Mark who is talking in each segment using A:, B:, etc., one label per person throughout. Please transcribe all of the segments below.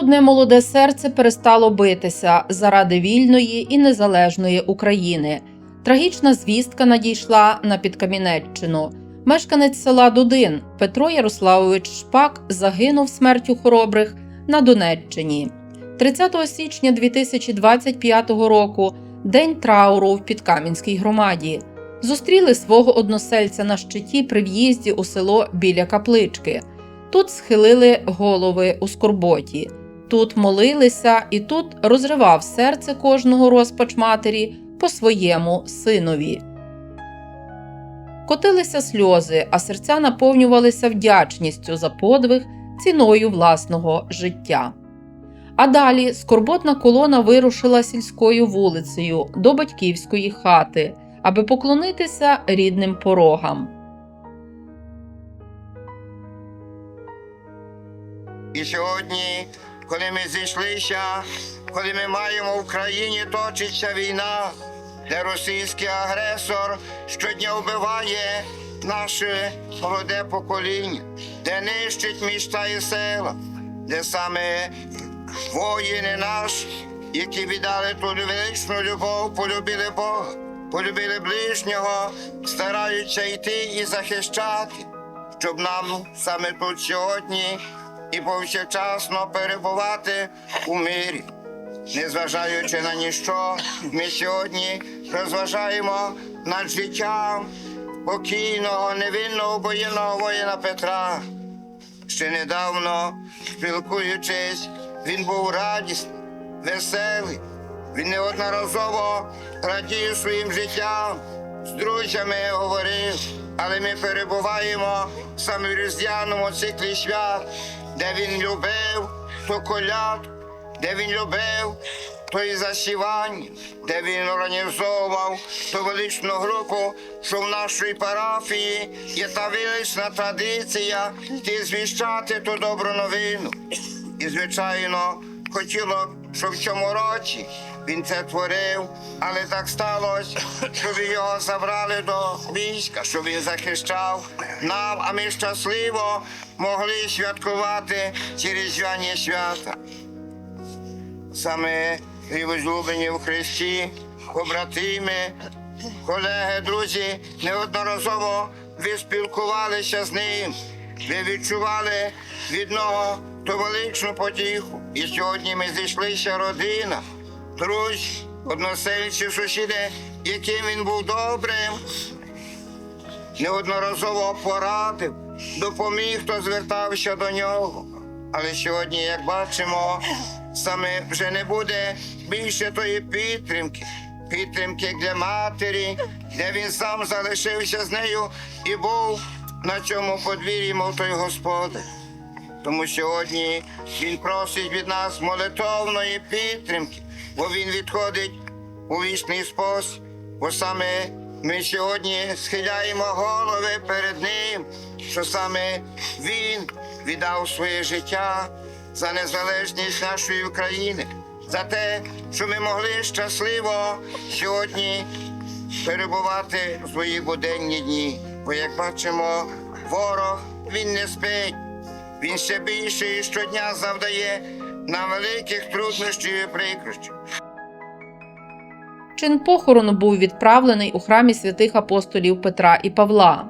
A: одне молоде серце перестало битися заради вільної і незалежної України. Трагічна звістка надійшла на Підкамінеччину. Мешканець села Дудин Петро Ярославович Шпак загинув смертю хоробрих на Донеччині. 30 січня 2025 року день трауру в Підкам'янській громаді. Зустріли свого односельця на щиті при в'їзді у село біля каплички. Тут схилили голови у скорботі, тут молилися, і тут розривав серце кожного розпач матері по своєму синові. Котилися сльози, а серця наповнювалися вдячністю за подвиг ціною власного життя. А далі скорботна колона вирушила сільською вулицею до батьківської хати, аби поклонитися рідним порогам.
B: І сьогодні, коли ми зійшлися, коли ми маємо в країні точиться війна, де російський агресор щодня вбиває наше молоде покоління, де нищить міста і села, де саме воїни наші, які віддали ту величну любов, полюбили Бога, полюбили ближнього, стараються йти і захищати, щоб нам саме тут сьогодні і повсякчасно перебувати у мирі. Незважаючи на ніщо, ми сьогодні розважаємо над життям покійного, невинного воєнного воїна Петра. Ще недавно, спілкуючись, він був радісний, веселий. Він неодноразово радів своїм життям, з друзями говорив, але ми перебуваємо в різдвяному циклі свят, де він любив ту коляд, де він любив то і засівання, де він організовував ту величну групу, що в нашій парафії є та велична традиція йти звіщати ту добру новину. І, звичайно, хотіло, щоб в цьому році він це творив, але так сталося, щоб його забрали до війська, щоб він захищав нам, а ми щасливо могли святкувати ці різдвяні свята. Саме і возлюблені в Христі, побратими, колеги, друзі, неодноразово ви спілкувалися з ним, ви відчували від нього ту величну потіху. І сьогодні ми зійшлися родина, друзі, односельці, сусіди, яким він був добрим, неодноразово порадив, допоміг, хто звертався до нього. Але сьогодні, як бачимо, саме вже не буде більше тої підтримки, підтримки для матері, де він сам залишився з нею і був на цьому подвір'ї, мов той господар. Тому сьогодні він просить від нас молитовної підтримки, бо він відходить у вічний спосіб. Бо саме ми сьогодні схиляємо голови перед ним, що саме він віддав своє життя за незалежність нашої України, за те, що ми могли щасливо сьогодні перебувати в свої буденні дні. Бо як бачимо, ворог він не спить. Він ще більше щодня завдає нам великих труднощів і прикрощів.
A: Чин похорону був відправлений у храмі святих апостолів Петра і Павла.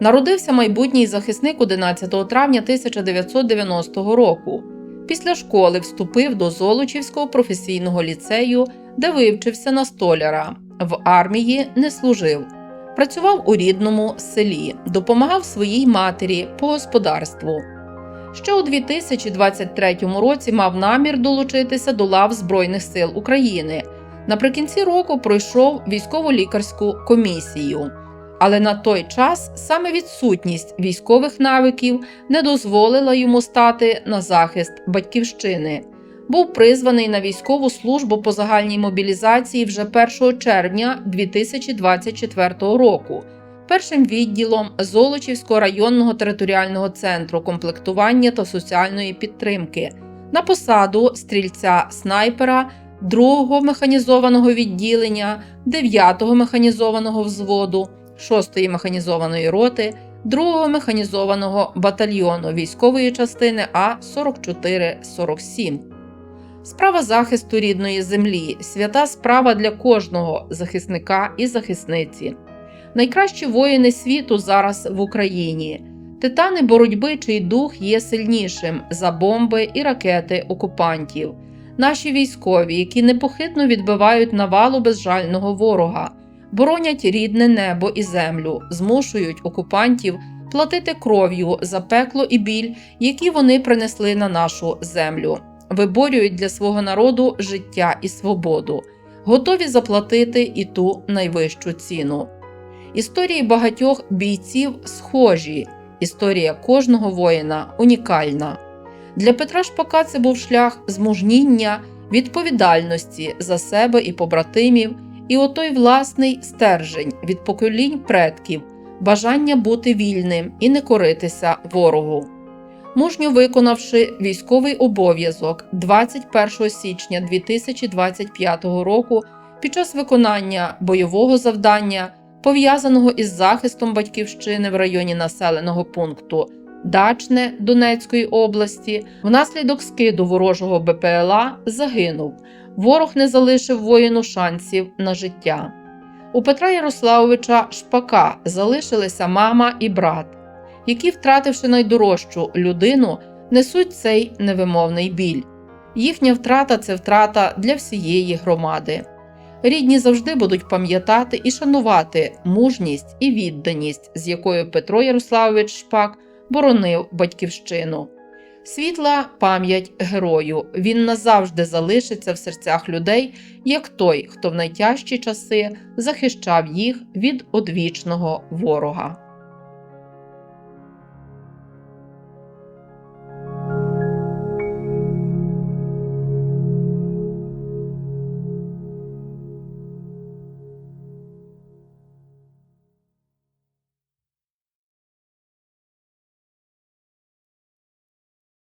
A: Народився майбутній захисник 11 травня 1990 року. Після школи вступив до Золочівського професійного ліцею, де вивчився на столяра. В армії не служив. Працював у рідному селі, допомагав своїй матері по господарству. Ще у 2023 році мав намір долучитися до лав Збройних сил України. Наприкінці року пройшов військово-лікарську комісію. Але на той час саме відсутність військових навиків не дозволила йому стати на захист батьківщини. Був призваний на військову службу по загальній мобілізації вже 1 червня 2024 року. Першим відділом Золочівського районного територіального центру комплектування та соціальної підтримки на посаду стрільця снайпера 2-го механізованого відділення, 9-го механізованого взводу, 6-ї механізованої роти, 2-го механізованого батальйону військової частини А 4447. Справа захисту рідної землі свята справа для кожного захисника і захисниці. Найкращі воїни світу зараз в Україні. Титани боротьби, чий дух є сильнішим за бомби і ракети окупантів. Наші військові, які непохитно відбивають навалу безжального ворога, боронять рідне небо і землю, змушують окупантів платити кров'ю за пекло і біль, які вони принесли на нашу землю, виборюють для свого народу життя і свободу, готові заплатити і ту найвищу ціну. Історії багатьох бійців схожі, історія кожного воїна унікальна. Для Петра Шпака це був шлях змужніння, відповідальності за себе і побратимів, і отой власний стержень від поколінь предків, бажання бути вільним і не коритися ворогу. Мужньо виконавши військовий обов'язок 21 січня 2025 року під час виконання бойового завдання, пов'язаного із захистом батьківщини в районі населеного пункту Дачне Донецької області, внаслідок скиду ворожого БПЛА загинув. Ворог не залишив воїну шансів на життя. У Петра Ярославовича Шпака залишилися мама і брат, які, втративши найдорожчу людину, несуть цей невимовний біль. Їхня втрата це втрата для всієї громади. Рідні завжди будуть пам'ятати і шанувати мужність і відданість, з якою Петро Ярославович Шпак боронив батьківщину. Світла пам'ять герою. Він назавжди залишиться в серцях людей, як той, хто в найтяжчі часи захищав їх від одвічного ворога.